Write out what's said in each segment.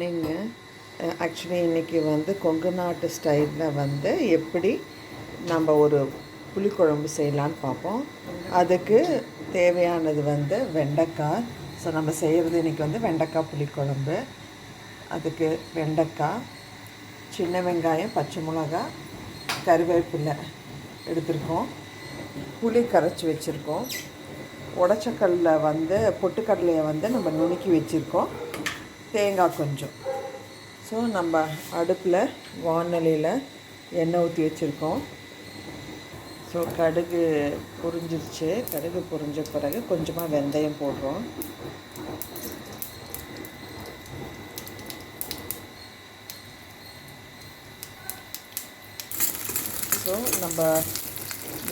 Morning actually இன்றைக்கி வந்து கொங்கு நாட்டு ஸ்டைலில் வந்து எப்படி நம்ம ஒரு புளிக்குழம்பு செய்யலான்னு பார்ப்போம். அதுக்கு தேவையானது வந்து வெண்டைக்காய். ஸோ நம்ம செய்கிறது இன்றைக்கி வந்து வெண்டைக்காய் புளிக்குழம்பு. அதுக்கு வெண்டைக்காய் சின்ன வெங்காயம் பச்சை மிளகா கருவேப்பிலை எடுத்திருக்கோம். புளி கரைச்சி வச்சுருக்கோம். உடச்சக்கல்ல வந்து பொட்டுக்கடலையை வந்து நம்ம நுணுக்கி வச்சுருக்கோம். தேங்காய் கொஞ்சம். ஸோ நம்ம அடுப்பில் வானொலியில் எண்ணெய் ஊற்றி வச்சுருக்கோம். ஸோ கடுகு பொரிஞ்சிருச்சு. கடுகு பொரிஞ்ச பிறகு கொஞ்சமாக வெந்தயம் போடுறோம். ஸோ நம்ம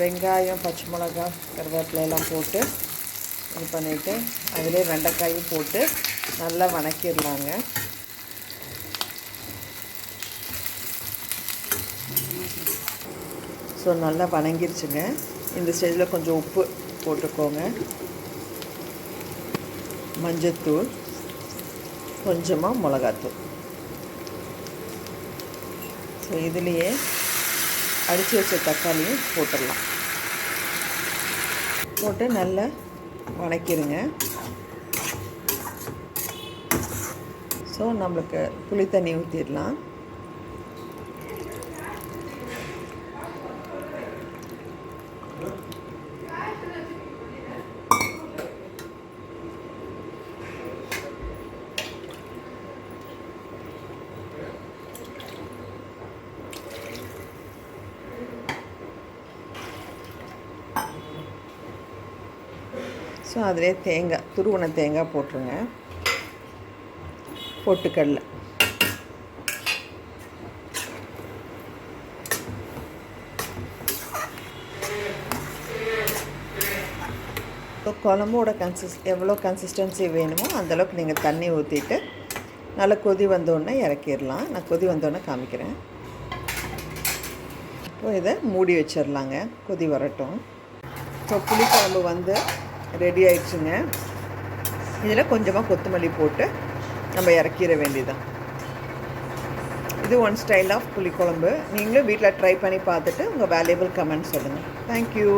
வெங்காயம் பச்சை மிளகா கருவேப்பிலையெல்லாம் போட்டு இது பண்ணிவிட்டு அதிலே வெண்டைக்காயும் போட்டு நல்லா வணக்கிடலாங்க. ஸோ நல்லா வணங்கிருச்சுங்க. இந்த ஸ்டேஜில் கொஞ்சம் உப்பு போட்டுக்கோங்க. மஞ்சத்தூள் கொஞ்சமாக மிளகாத்தூள். ஸோ இதுலேயே அடித்து வச்ச தக்காளியும் போட்டுடலாம். போட்டு நல்லா வணக்கிடுங்க ஸோ நம்மளுக்கு புளி தண்ணி ஊற்றிடலாம் ஸோ அதிலே தேங்காய் துருவன தேங்காய் போட்டுருங்க. பொட்டுக்கடல. இப்போ குழம்போட கன்சிஸ் எவ்வளோ கன்சிஸ்டன்சி வேணுமோ அந்தளவுக்கு நீங்கள் தண்ணி ஊற்றிட்டு நல்லா கொதி வந்தோடனே இறக்கிடலாம். நான் கொதி வந்தோடனே காமிக்கிறேன். இப்போ இதை மூடி வச்சிடலாங்க. கொதி வரட்டும். ஸோ புளிக்குழம்பு வந்து ரெடி ஆயிடுச்சுங்க. இதில் கொஞ்சமாக கொத்தமல்லி போட்டு நம்ம இறக்கிற வேண்டியதான் இது ஒன் ஸ்டைல் ஆஃப் புளிக்குழம்பு. நீங்களும் வீட்டில் ட்ரை பண்ணி பார்த்துட்டு உங்கள் வேல்யூபிள் கமெண்ட் சொல்லுங்கள் தேங்க்யூ